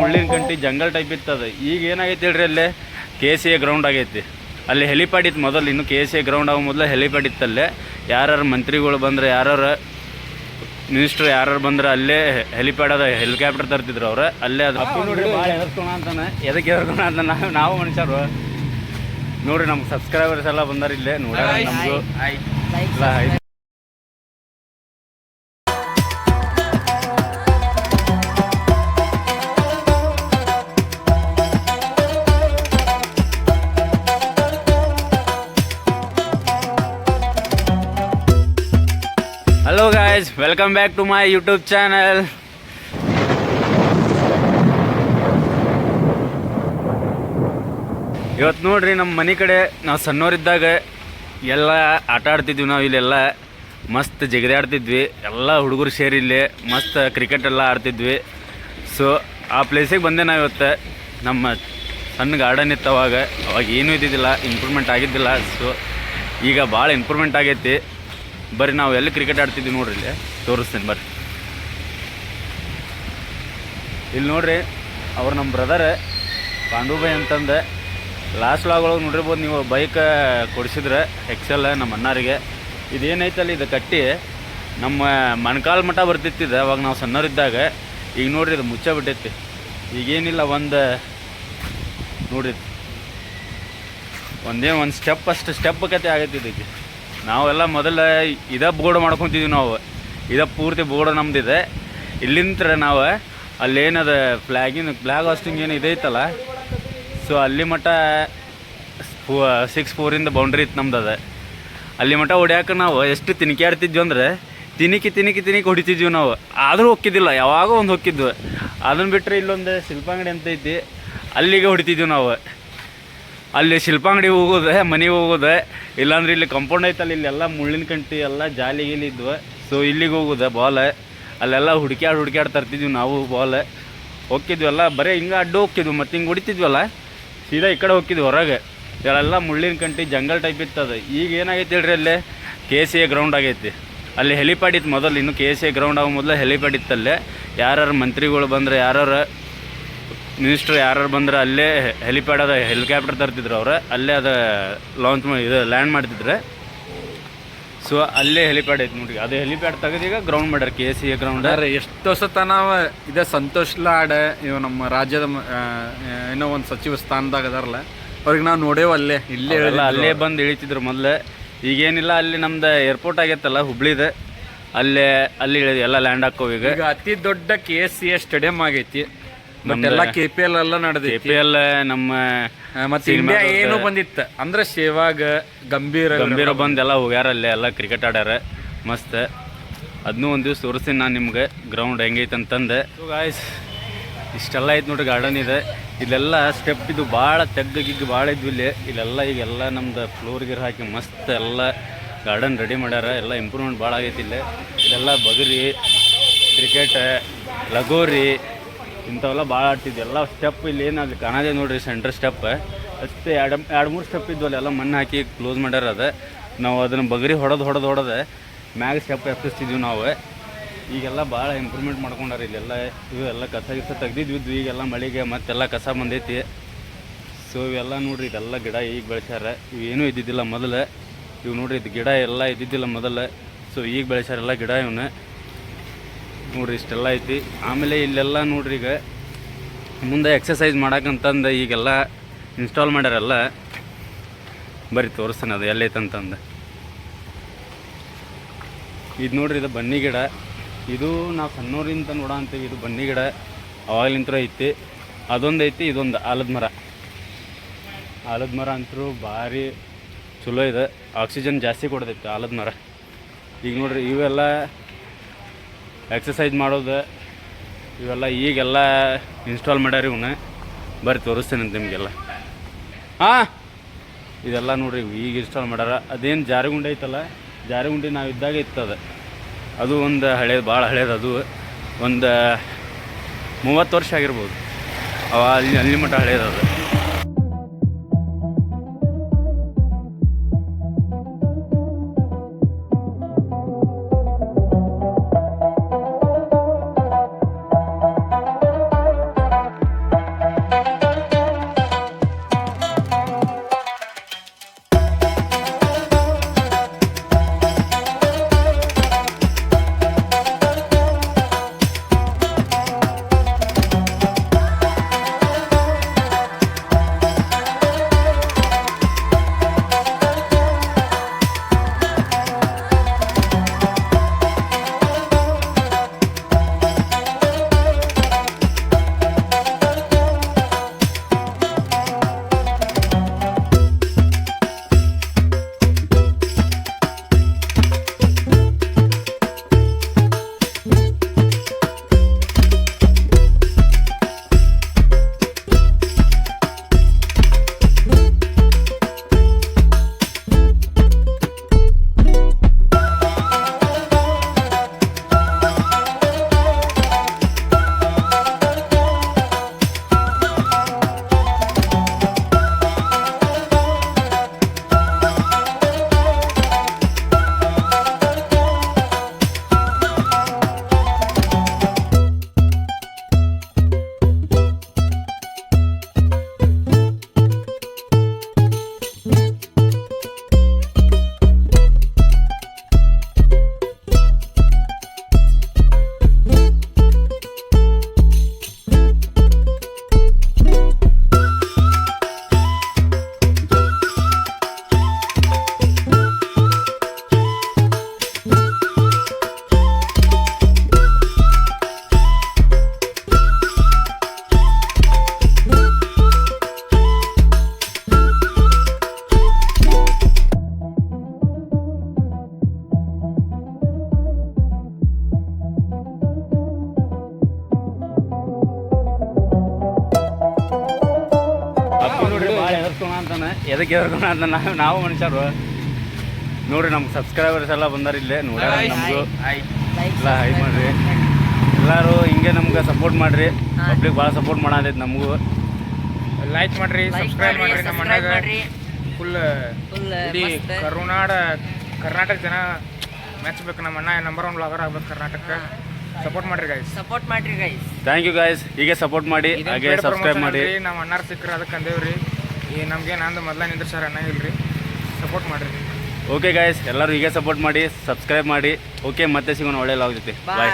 ಮುಳ್ಳಿನ ಕಂಟಿ jungle type ಇತ್ತದ. ಈಗ ಏನಾಗೈತೆ ಹೇಳ್ರಿ ಅಲ್ಲಿ? ಕೆ ಸಿ ಎ ಗ್ರೌಂಡ್ ಆಗೈತಿ. ಅಲ್ಲಿ ಹೆಲಿಪ್ಯಾಡ್ ಇತ್ತು ಮೊದಲು ಇನ್ನು ಕೆ ಸಿ ಎ ಗ್ರೌಂಡ್ ಆಗೋ ಮೊದಲು ಹೆಲಿಪ್ಯಾಡ್ ಇತ್ತಲ್ಲೇ. ಯಾರು ಮಂತ್ರಿಗಳು ಬಂದರೆ ಯಾರು ಮಿನಿಸ್ಟ್ರ್ ಯಾರು ಬಂದ್ರೆ ಅಲ್ಲೇ ಹೆಲಿಪ್ಯಾಡ್ ಅದ ಹೆಲಿಕಾಪ್ಟರ್ ತರ್ತಿದ್ರು ಅವ್ರು. ಅಲ್ಲೇ ಅದು ಅಪ್ಪು ನೋಡ್ರಿ ಭಾಳ ಅಂತಾನೆ. ಎದಕ್ಕೆ ಎದರ್ಕೋಣ ಅಂತ ನಾವು ನಾವು ಮನುಷ್ಯರು. ನೋಡ್ರಿ ನಮ್ಮ ಸಬ್ಸ್ಕ್ರೈಬರ್ಸ್ ಎಲ್ಲ ಬಂದಾರ ಇಲ್ಲೇ. ನೋಡ್ರಿ ನಮಗೂ. ಆಯ್ತು guys welcome back to my YouTube channel ಇವತ್ತು ನೋಡ್ರಿ ನಮ್ಮ ಮನೆ ಕಡೆ ನಾವು ಸಣ್ಣವರಿದ್ದಾಗ ಎಲ್ಲ ಆಟ ಆಡ್ತಿದ್ವಿ ನಾವು ಇಲ್ಲೆಲ್ಲ. ಮಸ್ತ್ ಜಗದಾಡ್ತಿದ್ವಿ. ಎಲ್ಲ ಹುಡುಗರು ಸೇರಿ ಇಲ್ಲಿ ಮಸ್ತ್ ಕ್ರಿಕೆಟ್ ಎಲ್ಲ ಆಡ್ತಿದ್ವಿ. ಸೊ ಆ ಪ್ಲೇಸಿಗೆ ಬಂದೆ ನಾವು ಇವತ್ತು. ನಮ್ಮ ಸಣ್ಣ ಗಾರ್ಡನ್ ಇತ್ತು ಅವಾಗ. ಅವಾಗ ಏನೂ ಇದ್ದಿದ್ದಿಲ್ಲ ಇಂಪ್ರೂವ್ಮೆಂಟ್ ಆಗಿದ್ದಿಲ್ಲ. ಸೊ ಈಗ ಭಾಳ ಇಂಪ್ರೂವ್ಮೆಂಟ್ ಆಗೈತಿ. ಬರ್ರಿ, ನಾವು ಎಲ್ಲಿ ಕ್ರಿಕೆಟ್ ಆಡ್ತಿದ್ವಿ ನೋಡ್ರಿ ಇಲ್ಲಿ. ತೋರಿಸ್ತೀನಿ, ಬರ್ರಿ. ಇಲ್ಲಿ ನೋಡ್ರಿ, ಅವ್ರು ನಮ್ಮ ಬ್ರದರ್ ಪಾಂಡುಬೈ ಅಂತಂದು. ಲಾಸ್ಟ್ ಲಾಗೊಳಗೆ ನೋಡಿರ್ಬೋದು, ನೀವು ಬೈಕ್ ಕೊಡಿಸಿದ್ರೆ ಎಕ್ಸೆಲ್ ನಮ್ಮ ಅಣ್ಣಾರಿಗೆ. ಇದೇನೈತಲ್ಲ, ಇದು ಕಟ್ಟಿ. ನಮ್ಮ ಮಣ್ಕಾಲ್ ಮಠ ಬರ್ತಿತ್ತಿದೆ ಅವಾಗ ನಾವು ಸಣ್ಣವರಿದ್ದಾಗ. ಈಗ ನೋಡ್ರಿ, ಇದು ಮುಚ್ಚ ಬಿಟ್ಟೈತಿ. ಈಗೇನಿಲ್ಲ, ಒಂದು ನೋಡ್ರಿ. ಒಂದೇ ಒಂದು ಸ್ಟೆಪ್ ಅಷ್ಟು ಸ್ಟೆಪ್ ಕತೆ ಆಗೈತಿ ಇದಕ್ಕೆ. ನಾವೆಲ್ಲ ಮೊದಲ ಇದ ಬೋರ್ಡ್ ಮಾಡ್ಕೊತಿದ್ವಿ ನಾವು. ಇದ ಪೂರ್ತಿ ಬೋರ್ಡ್ ನಮ್ದಿದೆ. ಇಲ್ಲಿಂತ್ರ ನಾವು ಅಲ್ಲೇನದ ಫ್ಲ್ಯಾಗಿನ ಫ್ಲ್ಯಾಗ್ ಹಾಸ್ಟಿಂಗ್ ಏನು ಇದೈತಲ್ಲ ಸೊ ಅಲ್ಲಿ ಮಟ್ಟ ಸಿಕ್ಸ್ ಫೋರಿಂದ ಬೌಂಡ್ರಿ ಇತ್ತು ನಮ್ದು ಅದ ಅಲ್ಲಿ ಮಟ್ಟ ಹೊಡ್ಯಾಕ ನಾವು ಎಷ್ಟು ತಿನ್ಕಿ ಆಡ್ತಿದ್ವಿ ಅಂದ್ರೆ ತಿನಿಕಿ ತಿನಿಕಿ ತಿನಿಕಿ ಹೊಡಿತಿದ್ವಿ ನಾವು. ಆದರೂ ಹೊಕ್ಕಿದ್ದಿಲ್ಲ, ಯಾವಾಗ ಒಂದು ಹೊಕ್ಕಿದ್ವಿ. ಅದನ್ನು ಬಿಟ್ಟರೆ ಇಲ್ಲೊಂದು ಶಿಲ್ಪಾಂಗಡಿ ಅಂತ ಐತಿ ಅಲ್ಲಿಗೆ ಹೊಡಿತಿದ್ವಿ ನಾವು. ಅಲ್ಲಿ ಶಿಲ್ಪಾಂಗಡಿ ಹೋಗೋದೆ ಮನೆಗೆ ಹೋಗೋದೆ ಇಲ್ಲಾಂದ್ರೆ ಇಲ್ಲಿ ಕಂಪೌಂಡ್ ಐತಲ್ಲ ಎಲ್ಲ ಮುಳ್ಳಿನ ಕಂಟಿ, ಎಲ್ಲ ಜಾಲಿ ಗೀಲಿ ಇದ್ವು. ಸೊ ಇಲ್ಲಿಗೆ ಹೋಗುದ ಬಾಲ್ ಅಲ್ಲೆಲ್ಲ ಹುಡುಕ್ಯಾಡ್ ಹುಡುಕ್ಯಾಡ್ ತರ್ತಿದ್ವಿ ನಾವು ಬಾಲ್ ಹೋಗಿದ್ವಿ ಎಲ್ಲ ಬರೀ ಹಿಂಗೆ ಅಡ್ಡು ಹೋಗ್ತಿದ್ವಿ, ಮತ್ತು ಹಿಂಗೆ ಹೊಡಿತಿದ್ವಲ್ಲ ಸೀದಾ ಈ ಕಡೆ ಹೋಗ್ತಿದ್ವಿ ಹೊರಗೆ. ಇಲ್ಲೆಲ್ಲ ಮುಳ್ಳಿನ ಕಂಟಿ ಜಂಗಲ್ ಟೈಪ್ ಇತ್ತದ ಈಗ ಏನಾಗೈತಿ ಹೇಳ್ರಿ ಅಲ್ಲಿ? ಕೆ ಸಿ ಎ ಗ್ರೌಂಡ್ ಆಗೈತಿ. ಅಲ್ಲಿ ಹೆಲಿಪ್ಯಾಡ್ ಇತ್ತು ಮೊದಲು, ಇನ್ನು ಕೆ ಸಿ ಎ ಗ್ರೌಂಡ್ ಆಗೋ ಮೊದಲು ಹೆಲಿಪ್ಯಾಡ್ ಇತ್ತಲ್ಲೇ. ಯಾರ್ಯಾರು ಮಂತ್ರಿಗಳು ಬಂದ್ರೆ, ಯಾರ್ಯಾರು ಮಿನಿಸ್ಟ್ರ್ ಯಾರು ಬಂದ್ರೆ ಅಲ್ಲೇ ಹೆಲಿಪ್ಯಾಡ್ ಅದ ಹೆಲಿಕಾಪ್ಟರ್ ತರ್ತಿದ್ರು ಅವ್ರು. ಅಲ್ಲೇ ಅದ ಲಾಂಚ್ ಮಾಡಿ ಇದು ಲ್ಯಾಂಡ್ ಮಾಡ್ತಿದ್ರೆ. ಸೊ ಅಲ್ಲೇ ಹೆಲಿಪ್ಯಾಡ್ ಐತಿ ನೋಡಿ ಅದು ಹೆಲಿಪ್ಯಾಡ್ ತೆಗೆದೀಗ ಗ್ರೌಂಡ್ ಮಾಡ್ಯಾರ ಕೆ ಸಿ ಎ ಗ್ರೌಂಡ್ ಅರೆ ಎಷ್ಟು ಹೊಸತನ ಇದೆ ಸಂತೋಷ್ ಲಾಡ್ ಇವ್ ನಮ್ಮ ರಾಜ್ಯದ ಏನೋ ಒಂದು ಸಚಿವ ಸ್ಥಾನದಾಗ ಅದಾರಲ್ಲ ಅವ್ರಿಗೆ ನಾವು ನೋಡೇವು ಅಲ್ಲೇ ಇಲ್ಲೇ ಅಲ್ಲೇ ಬಂದು ಇಳಿತಿದ್ರು ಮೊದಲು. ಈಗೇನಿಲ್ಲ ಅಲ್ಲಿ ನಮ್ದು ಏರ್ಪೋರ್ಟ್ ಆಗೈತಲ್ಲ ಹುಬ್ಳಿದೆ ಅಲ್ಲೇ ಅಲ್ಲಿ ಎಲ್ಲ ಲ್ಯಾಂಡ್ ಹಾಕೋ ಈಗ. ಈಗ ಅತಿ ದೊಡ್ಡ K S C A stadium ಆಗೈತಿ. ಎಲ್ಲ ಕೆ ಪಿ ಎಲ್ ಎಲ್ಲ ಕೆ ಪಿ ಎಲ್ ನಮ್ಮ ಮತ್ತೆ ಇಂಡಿಯಾ ಏನು ಬಂದಿತ್ತು. ಅಂದ್ರೆ ಶೇವಾಗ ಗಂಭೀರ ಗಂಭೀರ ಬಂದು ಎಲ್ಲ ಹೋಗ್ಯಾರ ಅಲ್ಲೇ ಎಲ್ಲ ಕ್ರಿಕೆಟ್ ಆಡ್ಯಾರ. ಮಸ್ತ್. ಅದನ್ನೂ ಒಂದು ದಿವ್ಸ ತೋರಿಸ್ತೀನಿ ನಾನು ನಿಮ್ಗೆ. ಗ್ರೌಂಡ್ ಹೆಂಗೈತೆ ಅಂತಂದೆ. ಗಾಯ್ಸ್ ಇಷ್ಟೆಲ್ಲ ಐತೆ ನೋಡ್ರಿ ಗಾರ್ಡನ್ ಇದೆ. ಇಲ್ಲೆಲ್ಲ ಸ್ಟೆಪ್ ಇದು ಭಾಳ ತೆಗ್ಗು ಗಿಗ್ ಭಾಳ ಇದ್ವು ಇಲ್ಲಿ. ಇಲ್ಲೆಲ್ಲ ಈಗೆಲ್ಲ ನಮ್ದು ಫ್ಲೋರ್ ಗಿರ್ ಹಾಕಿ ಮಸ್ತ್ ಎಲ್ಲ ಗಾರ್ಡನ್ ರೆಡಿ ಮಾಡ್ಯಾರ. ಎಲ್ಲ ಇಂಪ್ರೂವ್ಮೆಂಟ್ ಭಾಳ ಆಗೈತಿ ಇಲ್ಲೇ. ಇಲ್ಲೆಲ್ಲ ಬಗರಿ ಕ್ರಿಕೆಟ್ ಲಗೋರಿ ಇಂಥವೆಲ್ಲ ಭಾಳ ಆಡ್ತಿದ್ವಿ. ಎಲ್ಲ ಸ್ಟೆಪ್ ಇಲ್ಲಿ ಏನು ಅಲ್ಲಿ ಕಾಣೋದೇ ನೋಡ್ರಿ ಸೆಂಟ್ರ್ ಸ್ಟೆಪ್ ಅಷ್ಟೇ ಎರಡು ಎರಡು ಮೂರು ಸ್ಟೆಪ್ ಇದ್ವಲ್ಲ ಎಲ್ಲ ಮಣ್ಣು ಹಾಕಿ ಕ್ಲೋಸ್ ಮಾಡ್ಯಾರ ಅದು. ನಾವು ಅದನ್ನು ಬಗರಿ ಹೊಡೆದು ಹೊಡೆದು ಹೊಡೆದು ಮ್ಯಾಗ ಸ್ಟೆಪ್ ಎಪ್ಪಿಸ್ತಿದ್ವಿ ನಾವು. ಈಗೆಲ್ಲ ಭಾಳ ಇಂಪ್ರೂವ್ಮೆಂಟ್ ಮಾಡ್ಕೊಂಡಾರ ಇಲ್ಲೆಲ್ಲ. ಇವೆಲ್ಲ ಕಸ ಗಿಸ ತೆಗ್ದಿದ್ವಿ ಈಗೆಲ್ಲ ಮಳೆಗೆ ಮತ್ತೆಲ್ಲ ಕಸ ಬಂದೈತಿ. ಸೊ ಇವೆಲ್ಲ ನೋಡ್ರಿ ಇದೆಲ್ಲ ಗಿಡ ಈಗ ಬೆಳೆಸ್ಯಾರ. ಇವೇನೂ ಇದ್ದಿದ್ದಿಲ್ಲ ಮೊದಲು. ಇವು ನೋಡ್ರಿ ಇದು ಗಿಡ ಎಲ್ಲ ಇದ್ದಿದ್ದಿಲ್ಲ ಮೊದಲು. ಸೊ ಈಗ ಬೆಳೆಸ್ಯಾರೆಲ್ಲ ಗಿಡ ಇವನ್ನ ನೋಡ್ರಿ, ಇಷ್ಟೆಲ್ಲ ಐತಿ. ಆಮೇಲೆ ಇಲ್ಲೆಲ್ಲ ನೋಡ್ರಿ ಈಗ ಮುಂದೆ ಎಕ್ಸಸೈಸ್ ಮಾಡೋಕ್ಕಂತಂದು ಈಗೆಲ್ಲ ಇನ್ಸ್ಟಾಲ್ ಮಾಡ್ಯಾರಲ್ಲ, ಬರೀ ತೋರಿಸ್ತಾನೆ ಅದು ಎಲ್ಲೈತೆ ಅಂತಂದು. ಇದು ನೋಡ್ರಿ, ಇದು ಬನ್ನಿ ಗಿಡ. ಇದು ನಾವು ಸಣ್ಣೂರಿಂದ ನೋಡೋ ಅಂತೀವಿ ಇದು ಬನ್ನಿ ಗಿಡ. ಅವಾಗಲಿಂತ ಐತಿ. ಅದೊಂದು ಐತಿ, ಇದೊಂದು ಆಲದ ಮರ. ಆಲದ ಮರ ಅಂತೂ ಭಾರಿ ಚಲೋ ಇದೆ. ಆಕ್ಸಿಜನ್ ಜಾಸ್ತಿ ಕೊಡ್ತೈತಿ ಆಲದ ಮರ. ಈಗ ನೋಡ್ರಿ, ಇವೆಲ್ಲ ಎಕ್ಸಸೈಸ್ ಮಾಡೋದು, ಇವೆಲ್ಲ ಈಗೆಲ್ಲ ಇನ್ಸ್ಟಾಲ್ ಮಾಡ್ಯಾರ ಇವನ್ನ ಬರ್ರಿ ತೋರಿಸ್ತೇನೆ ನಿಮಗೆಲ್ಲ. ಹಾಂ? ಇದೆಲ್ಲ ನೋಡ್ರಿ ಈಗ ಇನ್ಸ್ಟಾಲ್ ಮಾಡ್ಯಾರ. ಅದೇನು ಜಾರಿಗುಂಡಿ ಐತಲ್ಲ ಜಾರಿಗುಂಡಿ ನಾವು ಇದ್ದಾಗ ಇತ್ತದ. ಅದು ಒಂದು ಹಳೇದು ಭಾಳ ಹಳೇದು ಅದು. ಒಂದು ಮೂವತ್ತು ವರ್ಷ ಆಗಿರ್ಬೋದು. ಅವ ಅಲ್ಲಿ ಅಲ್ಲಿ ಮಟ್ಟ ಹಳೇದು ಅದು. ಎದರ್ಸ್ಕೊಳ ಅಂತಾನೆ ಎದಕ್ಕೆ ಎದರ್ಕೊಳ ಅಂತ ನಾವು ನಾವು ಮನುಷ್ಯರು. ನೋಡ್ರಿ ನಮ್ಗೆ ಸಬ್ಸ್ಕ್ರೈಬರ್ಸ್ ಎಲ್ಲ ಬಂದಾರ ಇಲ್ಲೇ ನೋಡ್ಯಾರ ನಮಗೂ. ಎಲ್ಲ ಹೈ ಮಾಡ್ರಿ. ಎಲ್ಲರೂ ಹಿಂಗೆ ನಮ್ಗೆ ಸಪೋರ್ಟ್ ಮಾಡ್ರಿ. ಪಬ್ಲಿಕ್ ಭಾಳ ಸಪೋರ್ಟ್ ಮಾಡಿ ನಮಗೂ. ಲೈಕ್ ಮಾಡ್ರಿ ಸಬ್ಸ್ಕ್ರೈಬ್ ಮಾಡ್ರಿ ನಮ್ಮ ಫುಲ್ ಫುಲ್ ಇಡೀ ಕರುನಾಡ ಕರ್ನಾಟಕ ಜನ ಮೆಚ್ಚಬೇಕು ನಮ್ಮ ಅಣ್ಣ ನಂಬರ್ ಒನ್ ಬ್ಲಾಗರ್ ಆಗ್ಬೇಕು ಕರ್ನಾಟಕ ಸಪೋರ್ಟ್ ಮಾಡ್ರಿ ಗೈಸ್ ಸಪೋರ್ಟ್ ಮಾಡ್ರಿ ಗೈಸ್ ಥ್ಯಾಂಕ್ ಯು ಗಾಯ್ಸ್ ಹೀಗೆ ಸಪೋರ್ಟ್ ಮಾಡಿ ಹಾಗೆ ಸಬ್ಸ್ಕ್ರೈಬ್ ಮಾಡಿ. ನಮ್ಮ ಅಣ್ಣಾರ್ ಸಿಕ್ಕರು ಅದಕ್ಕೆ ಅಂದೇವ್ರಿ ಈ ನಮಗೆ ನಂದು ಮೊದಲ ನಿಂದ್ರ ಸರ್ ಅಣ್ಣ ರೀ ಸಪೋರ್ಟ್ ಮಾಡಿರಿ. ಓಕೆ ಗಾಯ್ಸ್ ಎಲ್ಲರೂ ಹೀಗೆ ಸಪೋರ್ಟ್ ಮಾಡಿ ಸಬ್ಸ್ಕ್ರೈಬ್ ಮಾಡಿ. ಓಕೆ ಮತ್ತೆ ಸಿಗೋಣ ಒಳ್ಳೆ ಲಾಗ್ ಜೊತೆ. ಬಾಯ್